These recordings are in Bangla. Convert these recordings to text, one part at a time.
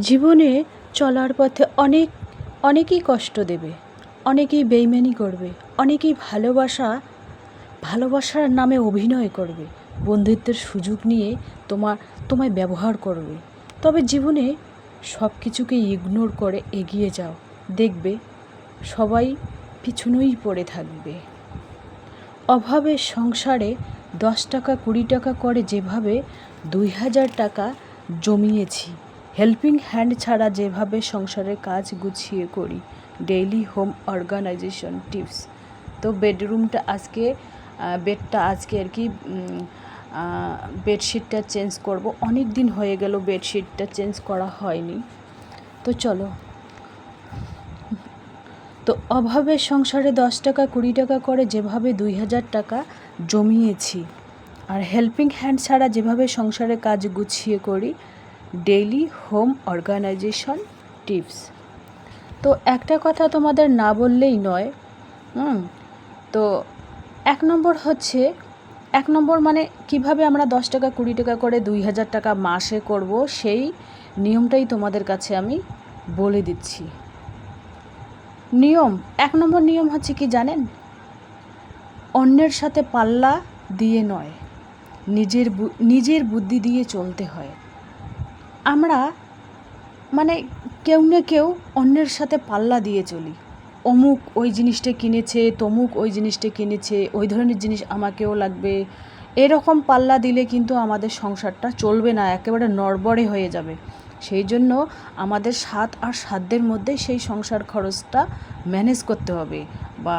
জীবনে চলার পথে অনেক, অনেকেই কষ্ট দেবে, অনেকেই বেইমানি করবে, অনেকেই ভালোবাসা, ভালোবাসার নামে অভিনয় করবে, বন্ধুত্বের সুযোগ নিয়ে তোমার তোমায় ব্যবহার করবে। তবে জীবনে সব কিছুকে ইগনোর করে এগিয়ে যাও, দেখবে সবাই পিছনেই পড়ে থাকবে। অভাবের সংসারে দশ টাকা কুড়ি টাকা করে যেভাবে দুই হাজার টাকা জমিয়েছি হেল্পিং হ্যান্ড ছাড়া যেভাবে সংসারের কাজ গুছিয়ে করি, ডেইলি হোম অর্গানাইজেশন টিপস। তো বেডরুমটা আজকে বেডটা আজকে আর কি বেডশিটটা চেঞ্জ করব। অনেক দিন হয়ে গেল বেডশিটটা চেঞ্জ করা হয়নি। তো চলো। তো অভাবের সংসারে দশ টাকা, কুড়ি টাকা করে যেভাবে দুই হাজার টাকা জমিয়েছি, আর হেল্পিং হ্যান্ড ছাড়া যেভাবে সংসারে কাজ গুছিয়ে করি ডেইলি হোম অর্গানাইজেশন টিপস। তো একটা কথা তোমাদের না বললেই নয় তো এক নম্বর হচ্ছে, এক নম্বর মানে কীভাবে আমরা দশ টাকা, কুড়ি টাকা করে দুই হাজার টাকা মাসে করব, সেই নিয়মটাই তোমাদের কাছে আমি বলে দিচ্ছি। নিয়ম, এক নম্বর নিয়ম হচ্ছে কি জানেন? অন্যের সাথে পাল্লা দিয়ে নয়, নিজের নিজের বুদ্ধি দিয়ে চলতে হয়। আমরা মানে কেউ না কেউ অন্যের সাথে পাল্লা দিয়ে চলি। অমুক ওই জিনিসটা কিনেছে, তমুক ওই জিনিসটা কিনেছে, ওই ধরনের জিনিস আমাকেও লাগবে। এরকম পাল্লা দিলে কিন্তু আমাদের সংসারটা চলবে না, একেবারে নড়বড়ে হয়ে যাবে। সেই জন্য আমাদের সাত আর সাধ্যের মধ্যে সেই সংসার খরচটা ম্যানেজ করতে হবে বা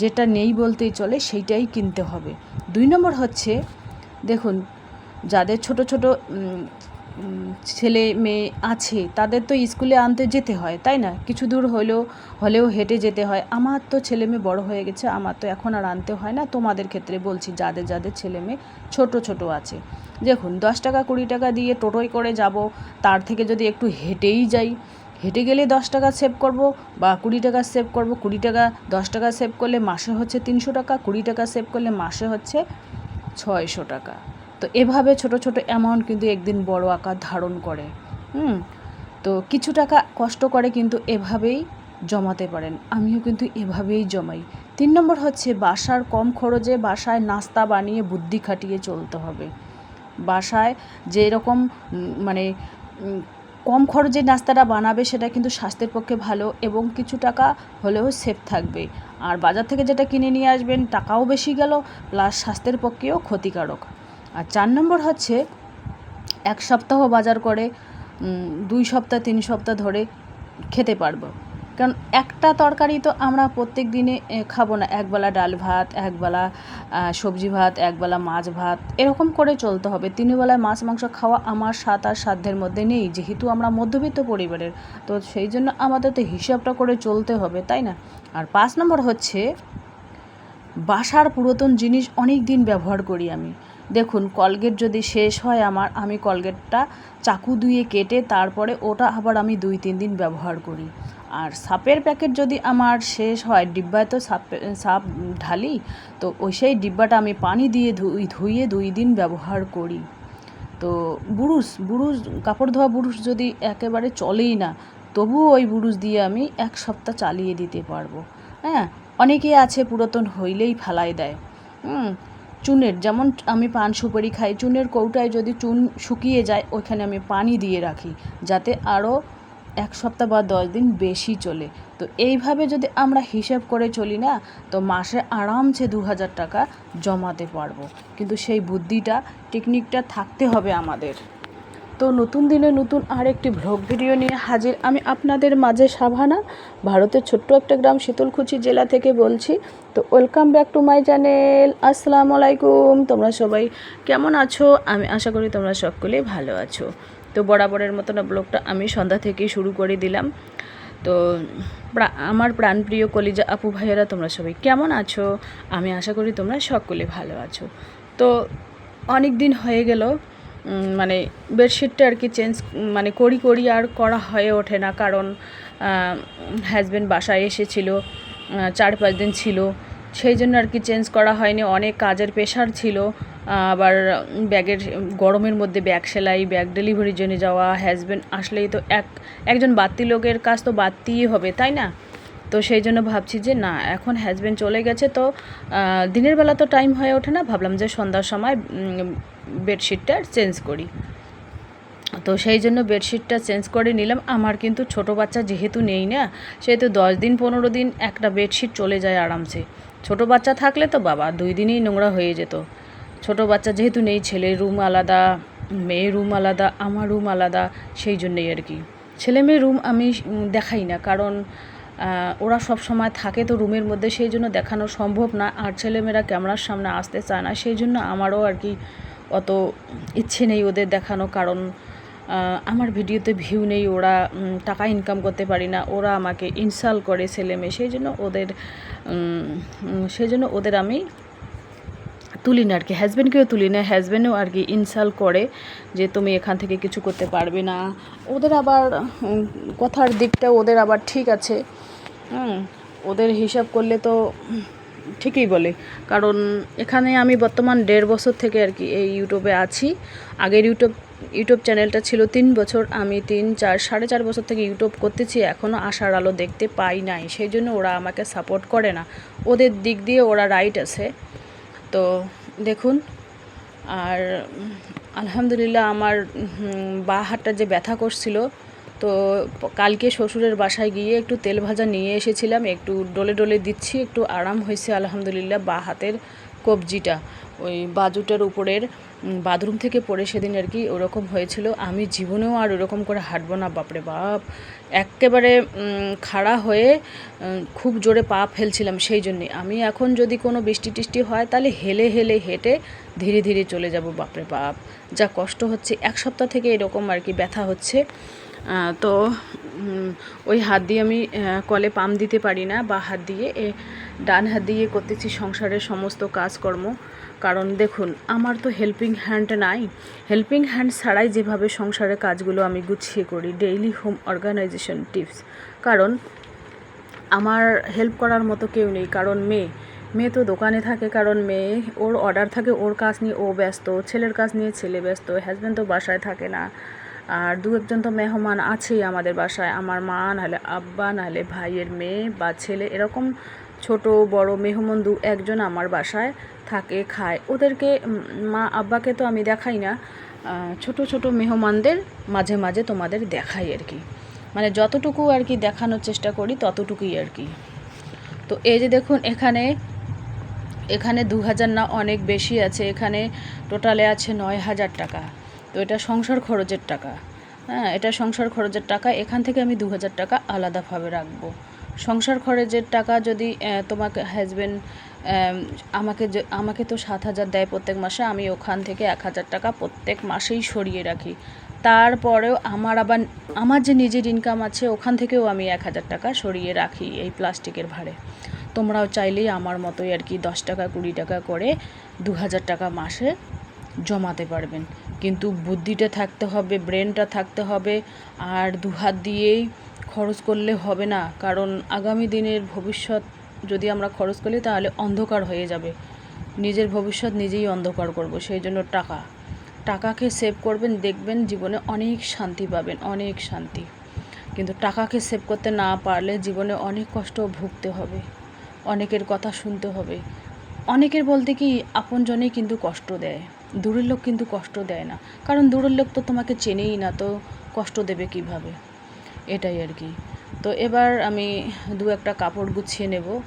যেটা নেই বলতেই চলে সেইটাই কিনতে হবে। দুই নম্বর হচ্ছে, দেখুন, যাদের ছোট ছোট ছেলে মেয়ে আছে, তাদের তো স্কুলে আনতে যেতে হয়, তাই না? কিছু দূর হলেও হলেও হেঁটে যেতে হয়। আমার তো ছেলে মেয়ে বড়ো হয়ে গেছে, আমার তো এখন আর আনতে হয় না। তোমাদের ক্ষেত্রে বলছি, যাদের যাদের ছেলে মেয়ে ছোটো ছোটো আছে। দেখুন, দশ টাকা, কুড়ি টাকা দিয়ে টোটোয় করে যাব, তার থেকে যদি একটু হেঁটেই যাই, হেঁটে গেলে দশ টাকা সেভ করব বা কুড়ি টাকা সেভ করব, কুড়ি টাকা, দশ টাকা সেভ করলে মাসে হচ্ছে তিনশো টাকা, কুড়ি টাকা সেভ করলে মাসে হচ্ছে ছয়শো টাকা। তো এভাবে ছোট ছোট অ্যামাউন্ট কিন্তু একদিন বড় আকার ধারণ করে, হুম? তো কিছু টাকা কষ্ট করে কিন্তু এভাবেই জমাতে পারেন, আমিও কিন্তু এভাবেই জমাই। তিন নম্বর হচ্ছে বাসার কম খরচে বাসায় নাস্তা বানিয়ে বুদ্ধি খাটিয়ে চলতে হবে। বাসায় যে রকম মানে কম খরচে নাস্তাটা বানাবে সেটা কিন্তু স্বাস্থ্যের পক্ষে ভালো এবং কিছু টাকা হলেও সেফ থাকবে। আর বাজার থেকে যেটা কিনে নিয়ে আসবেন, টাকাও বেশি গেল প্লাস স্বাস্থ্যের পক্ষেও ক্ষতিকারক। আর চার নম্বর হচ্ছে এক সপ্তাহ বাজার করে দুই সপ্তাহ, তিন সপ্তাহ ধরে খেতে পারব। কারণ একটা তরকারি তো আমরা প্রত্যেক দিনে খাব না। একবেলা ডাল ভাত, একবেলা সবজি ভাত, একবেলা মাছ ভাত, এরকম করে চলতে হবে। তিনবেলায় মাছ, মাংস খাওয়া আমার সাত আর সাধ্যের মধ্যে নেই। যেহেতু আমরা মধ্যবিত্ত পরিবারের, তো সেই জন্য আমাদের তো হিসাবটা করে চলতে হবে, তাই না? আর পাঁচ নম্বর হচ্ছে, বাসার পুরাতন জিনিস অনেক দিন ব্যবহার করি আমি। দেখুন, কলগেট যদি শেষ হয় আমার, আমি কলগেটটা চাকু দিয়ে কেটে তারপরে ওটা আবার আমি দুই, তিন দিন ব্যবহার করি। আর সাপের প্যাকেট যদি আমার শেষ হয়, ডিব্বায় তো সাপ সাপ ঢালি, তো ওই সেই ডিব্বাটা আমি পানি দিয়ে ধুই ধুইয়ে দুই দিন ব্যবহার করি। তো বুরুষ বুরুষ কাপড় ধোয়া বুরুষ যদি একেবারে চলেই না, তবুও ওই বুরুষ দিয়ে আমি এক সপ্তাহ চালিয়ে দিতে পারব। হ্যাঁ অনেকে আছে পুরাতন হইলেই ফেলাই দেয়। হুম চুনের, যেমন আমি পান সুপারি খাই, চুনের কৌটায় যদি চুন শুকিয়ে যায়, ওইখানে আমি পানি দিয়ে রাখি, যাতে আরও এক সপ্তাহ বা দশ দিন বেশি চলে। তো এইভাবে যদি আমরা হিসেব করে চলি না, তো মাসে আরামসে দু হাজার টাকা জমাতে পারব। কিন্তু সেই বুদ্ধিটা টেকনিকটা থাকতে হবে আমাদের। তো নতুন দিনে নতুন আর একটি ভ্লগ ভিডিও নিয়ে হাজির আমি আপনাদের মাঝে সাভানা, ভারতের ছোট্ট একটা গ্রাম শীতলকুচি জেলা থেকে বলছি। তো welcome back to my channel আসসালামু আলাইকুম, তোমরা সবাই কেমন আছো? আমি আশা করি তোমরা সকলে ভালো আছো। তো বরাবরের মতন ব্লগটা আমি সন্ধ্যা থেকেই শুরু করে দিলাম। তো আমার প্রাণপ্রিয় কলিজা আপু ভাইয়েরা, তোমরা সবাই কেমন আছো? আমি আশা করি তোমরা সকলে ভালো আছো। তো অনেক দিন হয়ে গেল মানে বেডশিটটা আর কি চেঞ্জ মানে করি করি আর করা হয়ে ওঠে না, কারণ হাজব্যান্ড বাসায় এসেছিল চার পাঁচ দিন ছিল, সেই জন্য আর কি চেঞ্জ করা হয়নি। অনেক কাজের প্রেশার ছিল আবার ব্যাগের, গরমের মধ্যে ব্যাগ সেলাই, ব্যাগ ডেলিভারির জন্য যাওয়া হাজব্যান্ড আসলেই তো এক, একজন বাড়তি লোকের কাজ তো বাড়তিই হবে, তাই না? তো সেই জন্য ভাবছি যে না, এখন হাজব্যান্ড চলে গেছে তো দিনের বেলা তো টাইম হয়ে ওঠে না, ভাবলাম যে সন্ধ্যার সময় বেডশিটটা চেঞ্জ করি। তো সেই জন্য বেডশিটটা চেঞ্জ করে নিলাম। আমার কিন্তু ছোট বাচ্চা যেহেতু নেই না, সেহেতু দশ দিন, পনেরো দিন একটা বেডশিট চলে যায় আরামসে। ছোট বাচ্চা থাকলে তো বাবা, দুই দিনই নোংরা হয়ে যেত। ছোট বাচ্চা যেহেতু নেই, ছেলের রুম আলাদা, মেয়ের রুম আলাদা, আমার রুম আলাদা, সেই জন্যই আর কি। ছেলে মেয়ের রুম আমি দেখাই না, কারণ ওরা সব সময় থাকে তো রুমের মধ্যে, সেই জন্য দেখানো সম্ভব না। আর ছেলেমেয়েরা ক্যামেরার সামনে আসতে চায় না, সেই জন্য আমারও আর কি অত ইচ্ছে নেই ওদের দেখানো, কারণ আমার ভিডিওতে ভিউ নেই, ওরা টাকা ইনকাম করতে পারি না, ওরা আমাকে ইনসাল করে ছেলে মেয়ে, সেই জন্য ওদের সেই জন্য ওদের আমি তুলি না আর কি হাজব্যান্ডকেও তুলি না হাজব্যান্ডও আর কি ইনসাল করে যে তুমি এখান থেকে কিছু করতে পারবে না। ওদের আবার কথার দিকটা ওদের আবার ঠিক আছে। ওদের হিসাব করলে তো ঠিকই বলে। কারণ এখানে আমি বর্তমান দেড় বছর থেকে আর কি এই ইউটিউবে আছি। আগের ইউটিউব ইউটিউব চ্যানেলটা ছিল তিন বছর। আমি তিন, চার, সাড়ে চার বছর থেকে ইউটিউব করতেছি। এখনও আশার আলো দেখতে পাই নাই। সেই জন্য ওরা আমাকে সাপোর্ট করে না। ওদের দিক দিয়ে ওরা রাইট আছে। তো দেখুন, আর আলহামদুলিল্লাহ আমার বা হাতটা যে ব্যথা করছিল তো কালকে শ্বশুরের বাসায় গিয়ে একটু তেল ভাজা নিয়ে এসেছিলাম, একটু ডলে ডলে দিচ্ছি, একটু আরাম হয়েছে, আলহামদুলিল্লাহ। বা হাতের কবজিটা, ওই বাজুটার উপরের বাথরুম থেকে পড়ে সেদিন আর কি ওরকম হয়েছিল। আমি জীবনেও আর ওরকম করে হাঁটবো না, বাপরে বাপ। একেবারে খাড়া হয়ে খুব জোরে পা ফেলছিলাম সেই জন্যে। আমি এখন যদি কোনো বৃষ্টি টিষ্টি হয়, তাহলে হেলে হেলে হেঁটে ধীরে ধীরে চলে যাব, বাপরে বাপ। যা কষ্ট হচ্ছে, এক সপ্তাহ থেকে এরকম আর কি ব্যথা হচ্ছে। তো ওই হাত দিয়ে আমি কলে পাম্প দিতে পারি না, বা হাত দিয়ে, এ, ডান হাত দিয়ে করতেছি সংসারের সমস্ত কাজকর্ম। কারণ দেখুন, আমার তো হেল্পিং হ্যান্ড নাই। হেল্পিং হ্যান্ড ছাড়াই যেভাবে সংসারের কাজগুলো আমি গুছিয়ে করি ডেইলি হোম অর্গানাইজেশন টিপস কারণ, আমার হেল্প করার মতো কেউ নেই, কারণ মেয়ে। মেয়ে তো দোকানে থাকে, কারণ মেয়ে, ওর অর্ডার থাকে, ওর কাজ নিয়ে ও ব্যস্ত। ছেলের কাজ নিয়ে ছেলে ব্যস্ত হাজব্যান্ড তো বাসায় থাকে না। আর দু একজন তো মেহমান আছেই আমাদের বাসায়। আমার মা, নাহলে আব্বা, নাহলে ভাইয়ের মেয়ে বা ছেলে, এরকম ছোট, বড় মেহমান দু একজন আমার বাসায় থাকে, খায়। ওদেরকে মা আব্বাকে তো আমি দেখাই না। ছোট ছোট মেহমানদের মাঝে মাঝে তোমাদের দেখাই আর কি। মানে যতটুকু আর কি দেখানোর চেষ্টা করি, ততটুকুই আর কি। তো এই যে দেখুন, এখানে এখানে দু হাজার না অনেক বেশি আছে। এখানে টোটালে আছে নয় হাজার টাকা। তো এটা সংসার খরচের টাকা। হ্যাঁ এটা সংসার খরচের টাকা, এখান থেকে আমি দু হাজার টাকা আলাদাভাবে রাখব। সংসার খরচের টাকা যদি তোমাকে হাজবেন্ড আমাকে আমাকে তো সাত হাজার দেয় প্রত্যেক মাসে, আমি ওখান থেকে এক হাজার টাকা প্রত্যেক মাসেই সরিয়ে রাখি। তারপরেও আমার আবার, আমার যে নিজের ইনকাম আছে, ওখান থেকেও আমি এক হাজার টাকা সরিয়ে রাখি এই প্লাস্টিকের ভাড়ে তোমরাও চাইলেই আমার মতোই আর কি দশ টাকা, কুড়ি টাকা করে দু হাজার টাকা মাসে জমাতে পারবেন। কিন্তু বুদ্ধিটা থাকতে হবে ব্রেনটা থাকতে হবে, আর দু হাত দিয়েই খরচ করলে হবে না। কারণ আগামী দিনের ভবিষ্যৎ যদি আমরা খরচ করি, তাহলে অন্ধকার হয়ে যাবে। নিজের ভবিষ্যৎ নিজেই অন্ধকার করব, সেই জন্য টাকা। টাকাকে সেভ করবেন, দেখবেন জীবনে অনেক শান্তি পাবেন, অনেক শান্তি। কিন্তু টাকাকে সেভ করতে না পারলে জীবনে অনেক কষ্ট ভুগতে হবে, অনেকের কথা শুনতে হবে। অনেকের বলতে কি, আপনজনেই কিন্তু কষ্ট দেয়। দূরের লোক কিন্তু কষ্ট দেয় না। কারণ দূরের লোক তো তোমাকে চেনেই না, তো কষ্ট দেবে কীভাবে? এটাই আর কি। তো এবার আমি দু একটা কাপড় গুছিয়ে নেব।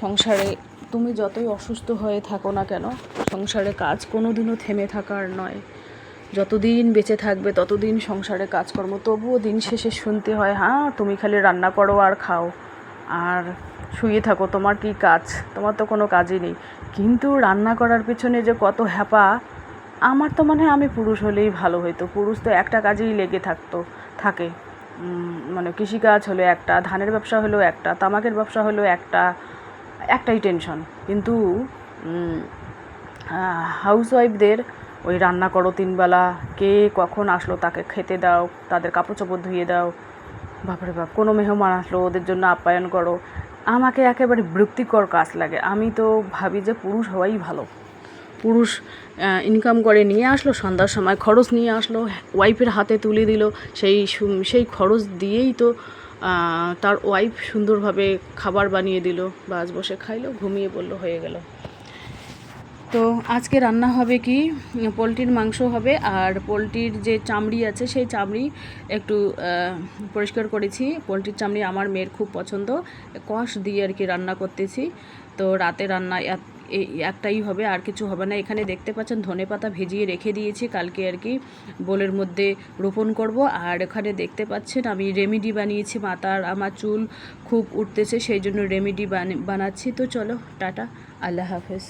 সংসারে তুমি যতই অসুস্থ হয়ে থাকো না কেন, সংসারে কাজ কোনো দিনও থেমে থাকার নয়। যতদিন বেঁচে থাকবে ততদিন সংসারে কাজকর্ম, তবুও দিন শেষে শুনতে হয় হ্যাঁ তুমি খালি রান্না করো আর খাও। আর শুয়ে থাকো, তোমার কি কাজ? তোমার তো কোনো কাজই নেই। কিন্তু রান্না করার পিছনে যে কত হ্যাপা, আমার তো মনে হয় আমি পুরুষ হলেই ভালো হতো পুরুষ তো একটা কাজেই লেগে থাকতো, থাকে। মানে কৃষিকাজ হলো একটা, ধানের ব্যবসা হলো একটা, তামাকের ব্যবসা হলো একটা, একটাই টেনশন। কিন্তু হাউসওয়াইফদের ওই রান্না করো তিনবেলা, কে কখন আসলো তাকে খেতে দাও, তাদের কাপড় চোপড় ধুয়ে দাও বাপরে বাপ, কোনো মেহমান আসলো, ওদের জন্য আপ্যায়ন করো। আমাকে একেবারে বিরক্তিকর কাজ লাগে। আমি তো ভাবি যে পুরুষ হওয়াই ভালো। পুরুষ ইনকাম করে নিয়ে আসলো, সন্ধ্যার সময় খরচ নিয়ে আসলো ওয়াইফের হাতে তুলে দিল। সেই সেই খরচ দিয়েই তো তার ওয়াইফ সুন্দরভাবে খাবার বানিয়ে দিল, বাস বসে খাইলো, ঘুমিয়ে পড়ল, হয়ে গেল। তো আজকে রান্না হবে কি? পোলট্রির মাংস হবে আর পোলট্রির যে চামড়ি আছে, সেই চামড়ি একটু পরিষ্কার করেছি। পোলট্রির চামড়ি আমার মেয়ের খুব পছন্দ। কষ দিয়ে আর কি রান্না করতেছি। তো রাতে রান্না একটাই হবে, আর কিছু হবে না। এখানে দেখতে পাচ্ছেন ধনে পাতা ভিজিয়ে রেখে দিয়েছি। কালকে আর কি বোলের মধ্যে রোপণ করব। আর এখানে দেখতে পাচ্ছেন আমি রেমিডি বানিয়েছি। মাথার, আমার চুল খুব উঠতেছে, সেই জন্য রেমিডি বানাচ্ছি। তো চলো, টাটা। আল্লাহ হাফেজ।